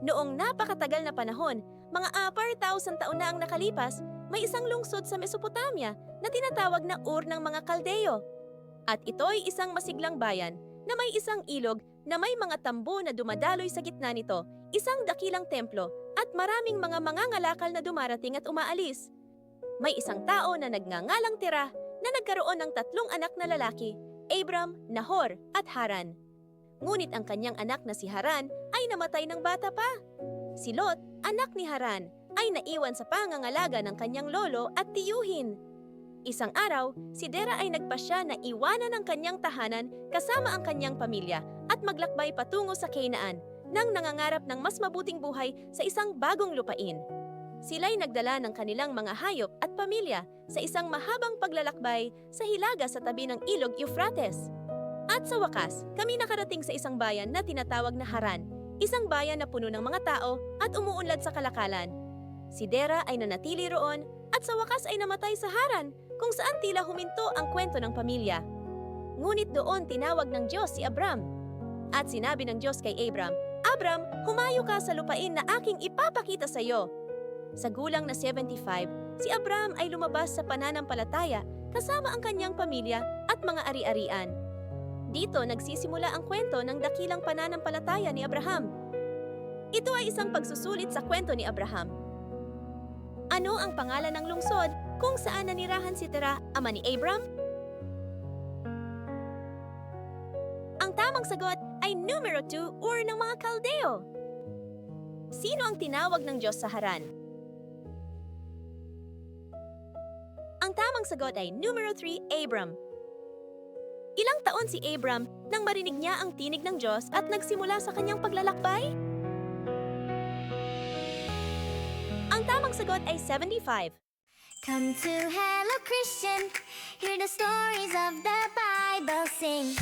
Noong napakatagal na panahon, mga apar thousand taon na ang nakalipas, may isang lungsod sa Mesopotamia na tinatawag na Ur ng mga Kaldeo. At ito'y isang masiglang bayan na may isang ilog na may mga tambo na dumadaloy sa gitna nito, isang dakilang templo at maraming mga mangangalakal na dumarating at umaalis. May isang tao na nagngangalang Tira na nagkaroon ng tatlong anak na lalaki, Abram, Nahor at Haran. Ngunit ang kanyang anak na si Haran ay namatay ng bata pa. Si Lot, anak ni Haran, ay naiwan sa pangangalaga ng kanyang lolo at tiyuhin. Isang araw, si Dera ay nagpasya na iwanan ang kanyang tahanan kasama ang kanyang pamilya at maglakbay patungo sa Canaan nang nangangarap ng mas mabuting buhay sa isang bagong lupain. Sila'y nagdala ng kanilang mga hayop at pamilya sa isang mahabang paglalakbay sa hilaga sa tabi ng ilog Euphrates. At sa wakas, kami nakarating sa isang bayan na tinatawag na Haran, isang bayan na puno ng mga tao at umuunlad sa kalakalan. Si Dera ay nanatili roon at sa wakas ay namatay sa Haran kung saan tila huminto ang kwento ng pamilya. Ngunit doon tinawag ng Diyos si Abram. At sinabi ng Diyos kay Abram, Abram, humayo ka sa lupain na aking ipapakita sa iyo. Sa gulang na 75, si Abram ay lumabas sa pananampalataya kasama ang kanyang pamilya at mga ari-arian. Dito nagsisimula ang kwento ng dakilang pananampalataya ni Abraham. Ito ay isang pagsusulit sa kwento ni Abraham. Ano ang pangalan ng lungsod kung saan nanirahan si Tera, ama ni Abram? Ang tamang sagot ay numero 2 or ng mga Kaldeo. Sino ang tinawag ng Diyos sa Haran? Ang tamang sagot ay numero 3, Abram. Ilang taon si Abram nang marinig niya ang tinig ng Diyos at nagsimula sa kanyang paglalakbay? Ang tamang sagot ay 75. Come to Hello Christian, hear the stories of the Bible, sing.